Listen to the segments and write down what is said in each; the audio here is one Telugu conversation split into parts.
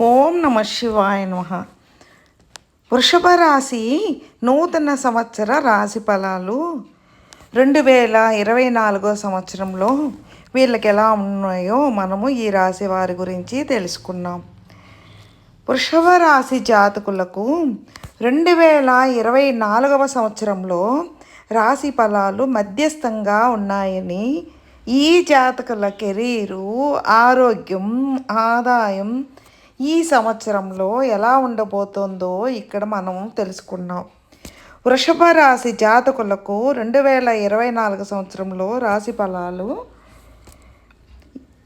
ఓం నమ శివాయ నమ. వృషభ రాశి నూతన సంవత్సర రాశి ఫలాలు రెండు వేల ఇరవై నాలుగో సంవత్సరంలో వీళ్ళకి ఎలా ఉన్నాయో మనము ఈ రాశి వారి గురించి తెలుసుకున్నాం వృషభ రాశి జాతకులకు రెండు వేల ఇరవై నాలుగవ సంవత్సరంలో రాశి ఫలాలు మధ్యస్థంగా ఉన్నాయని ఈ జాతకుల కెరీరు ఆరోగ్యం ఆదాయం ఈ సంవత్సరంలో ఎలా ఉండబోతోందో ఇక్కడ మనం తెలుసుకున్నాం వృషభ రాశి జాతకులకు రెండు వేల ఇరవై నాలుగు సంవత్సరంలో రాశి ఫలాలు.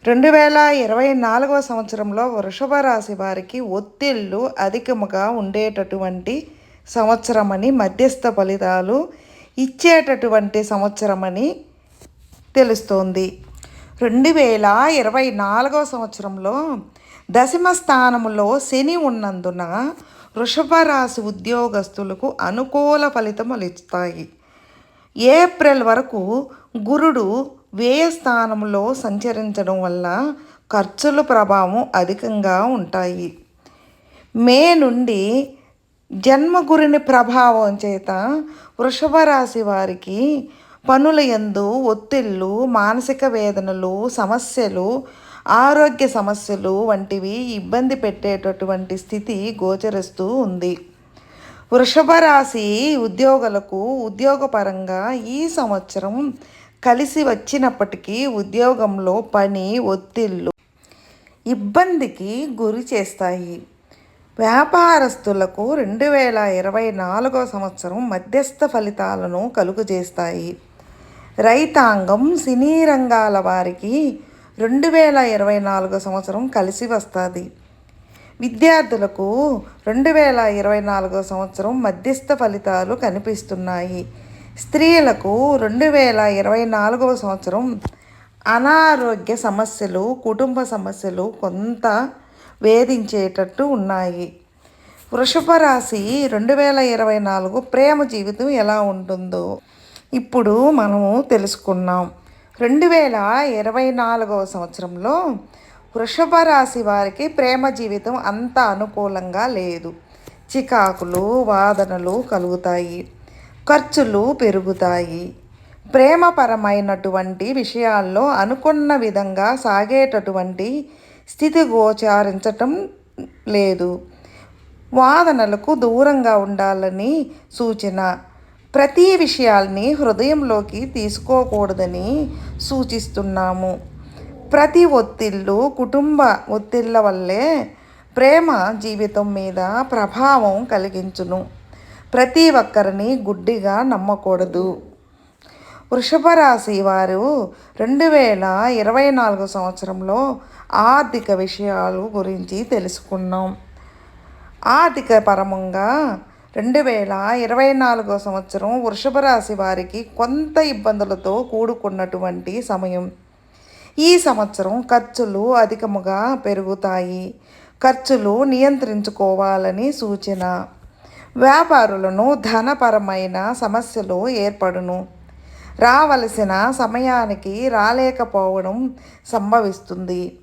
రెండు వేల ఇరవై నాలుగవ సంవత్సరంలో వృషభ రాశి వారికి ఒత్తిళ్ళు అధికముగా ఉండేటటువంటి సంవత్సరమని మధ్యస్థ ఫలితాలు ఇచ్చేటటువంటి సంవత్సరమని తెలుస్తోంది. రెండు వేల ఇరవై నాలుగవ సంవత్సరంలో దశమ స్థానములో శని ఉన్నందున వృషభ రాశి ఉద్యోగస్తులకు అనుకూల ఫలితములు ఇస్తాయి ఏప్రిల్ వరకు గురుడు వ్యయ స్థానంలో సంచరించడం వల్ల ఖర్చుల ప్రభావం అధికంగా ఉంటాయి. మే నుండి జన్మగురుని ప్రభావం చేత వృషభ రాశి వారికి పనుల ఎందు ఒత్తిళ్ళు మానసిక వేదనలు సమస్యలు ఆరోగ్య సమస్యలు వంటివి ఇబ్బంది పెట్టేటటువంటి స్థితి గోచరిస్తూ ఉంది. వృషభ రాశి ఉద్యోగులకు ఉద్యోగపరంగా ఈ సంవత్సరం కలిసి వచ్చినప్పటికీ ఉద్యోగంలో పని ఒత్తిళ్ళు ఇబ్బందికి గురి చేస్తాయి. వ్యాపారస్తులకు రెండు వేల ఇరవై నాలుగో సంవత్సరం మధ్యస్థ ఫలితాలను కలుగజేస్తాయి రైతాంగం సినీ రంగాల వారికి రెండు వేల ఇరవై నాలుగు సంవత్సరం కలిసి వస్తుంది. విద్యార్థులకు రెండు వేల ఇరవై నాలుగో సంవత్సరం మధ్యస్థ ఫలితాలు కనిపిస్తున్నాయి. స్త్రీలకు రెండు వేల ఇరవై నాలుగవ సంవత్సరం అనారోగ్య సమస్యలు కుటుంబ సమస్యలు కొంత వేధించేటట్టు ఉన్నాయి. వృషభ రాశి రెండు వేల ఇరవై నాలుగు ప్రేమ జీవితం ఎలా ఉంటుందో ఇప్పుడు మనము తెలుసుకున్నాం. రెండు వేల ఇరవై నాలుగవ సంవత్సరంలో వృషభ రాశి వారికి ప్రేమ జీవితం అంత అనుకూలంగా లేదు. చికాకులు వాదనలు కలుగుతాయి. ఖర్చులు పెరుగుతాయి. ప్రేమపరమైనటువంటి విషయాల్లో అనుకున్న విధంగా సాగేటటువంటి స్థితి గోచారించటం లేదు. వాదనలకు దూరంగా ఉండాలని సూచన. ప్రతి విషయాల్ని హృదయంలోకి తీసుకోకూడదని సూచిస్తున్నాము. ప్రతి ఒత్తిళ్ళు కుటుంబ ఒత్తిళ్ళ వల్లే ప్రేమ జీవితం మీద ప్రభావం కలిగించును. ప్రతి ఒక్కరిని గుడ్డిగా నమ్మకూడదు. వృషభ రాశి వారు రెండు వేల ఇరవై నాలుగు సంవత్సరంలో ఆర్థిక విషయాలు గురించి తెలుసుకున్నాం. ఆర్థిక పరమంగా రెండు వేల ఇరవై నాలుగో సంవత్సరం వృషభ రాశి వారికి కొంత ఇబ్బందులతో కూడుకున్నటువంటి సమయం. ఈ సంవత్సరం ఖర్చులు అధికముగా పెరుగుతాయి. ఖర్చులు నియంత్రించుకోవాలని సూచన. వ్యాపారులను ధనపరమైన సమస్యలు ఏర్పడును. రావలసిన సమయానికి రాలేకపోవడం సంభవిస్తుంది.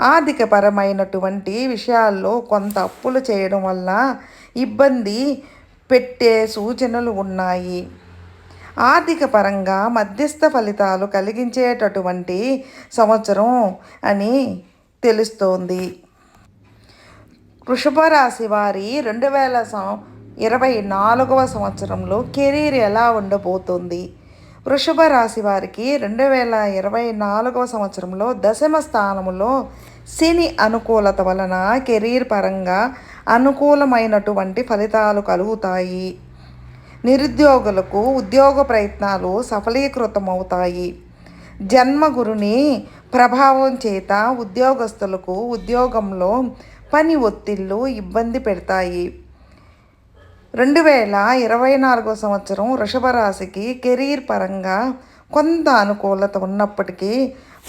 ఆర్థికపరమైనటువంటి విషయాల్లో కొంత అప్పులు చేయడం వల్ల ఇబ్బంది పెట్టే సూచనలు ఉన్నాయి. ఆర్థిక పరంగా మధ్యస్థ ఫలితాలు కలిగించేటటువంటి సంవత్సరం అని తెలుస్తోంది. వృషభ రాశి వారి రెండు వేల ఇరవై నాలుగవ సంవత్సరంలో కెరీర్ ఎలా ఉండబోతుంది? వృషభ రాశి వారికి రెండు వేల ఇరవై నాలుగవ సంవత్సరంలో దశమ స్థానంలో శని అనుకూలత వలన కెరీర్ పరంగా అనుకూలమైనటువంటి ఫలితాలు కలుగుతాయి. నిరుద్యోగులకు ఉద్యోగ ప్రయత్నాలు సఫలీకృతమవుతాయి. జన్మగురుని ప్రభావం చేత ఉద్యోగస్తులకు ఉద్యోగంలో పని ఒత్తిళ్ళు ఇబ్బంది పెడతాయి. రెండు వేల ఇరవై నాలుగో సంవత్సరం వృషభ రాశికి కెరీర్ పరంగా కొంత అనుకూలత ఉన్నప్పటికీ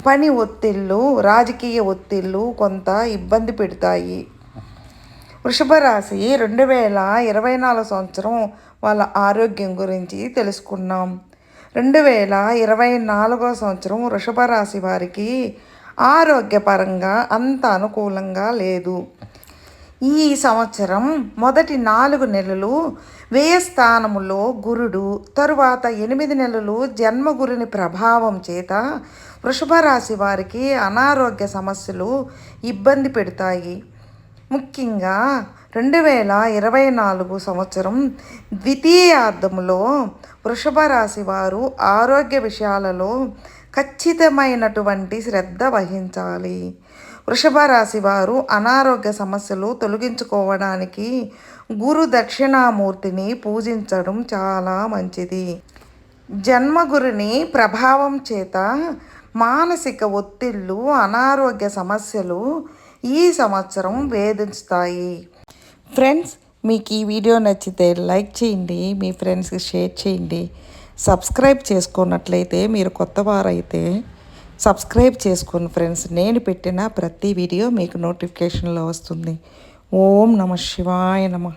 పని ఒత్తిళ్ళు రాజకీయ ఒత్తిళ్ళు కొంత ఇబ్బంది పెడతాయి. వృషభ రాశి రెండు వేల ఇరవై నాలుగు సంవత్సరం వాళ్ళ ఆరోగ్యం గురించి తెలుసుకున్నాం రెండు వేల ఇరవై నాలుగో సంవత్సరం వృషభ రాశి వారికి ఆరోగ్యపరంగా అంత అనుకూలంగా లేదు. ఈ సంవత్సరం మొదటి నాలుగు నెలలు వ్యయస్థానములో గురుడు తరువాత ఎనిమిది నెలలు జన్మగురుని ప్రభావం చేత వృషభ రాశి వారికి అనారోగ్య సమస్యలు ఇబ్బంది పెడతాయి. ముఖ్యంగా రెండు వేల ఇరవై నాలుగు సంవత్సరం ద్వితీయార్థములో వృషభ రాశి వారు ఆరోగ్య విషయాలలో ఖచ్చితమైనటువంటి శ్రద్ధ వహించాలి. వృషభ రాశి వారు అనారోగ్య సమస్యలు తొలగించుకోవడానికి గురు దక్షిణామూర్తిని పూజించడం చాలా మంచిది. జన్మగురుని ప్రభావం చేత మానసిక ఒత్తిళ్ళు అనారోగ్య సమస్యలు ఈ సంవత్సరం వేధిస్తాయి. ఫ్రెండ్స్ మీకు ఈ వీడియో నచ్చితే లైక్ చేయండి మీ ఫ్రెండ్స్కి షేర్ చేయండి. సబ్స్క్రైబ్ చేసుకున్నట్లయితే మీరు కొత్త వారైతే సబ్స్క్రైబ్ చేసుకోండి ఫ్రెండ్స్. నేను పెట్టిన ప్రతి వీడియో మీకు నోటిఫికేషన్లో వస్తుంది. ఓం నమ శివాయ నమ.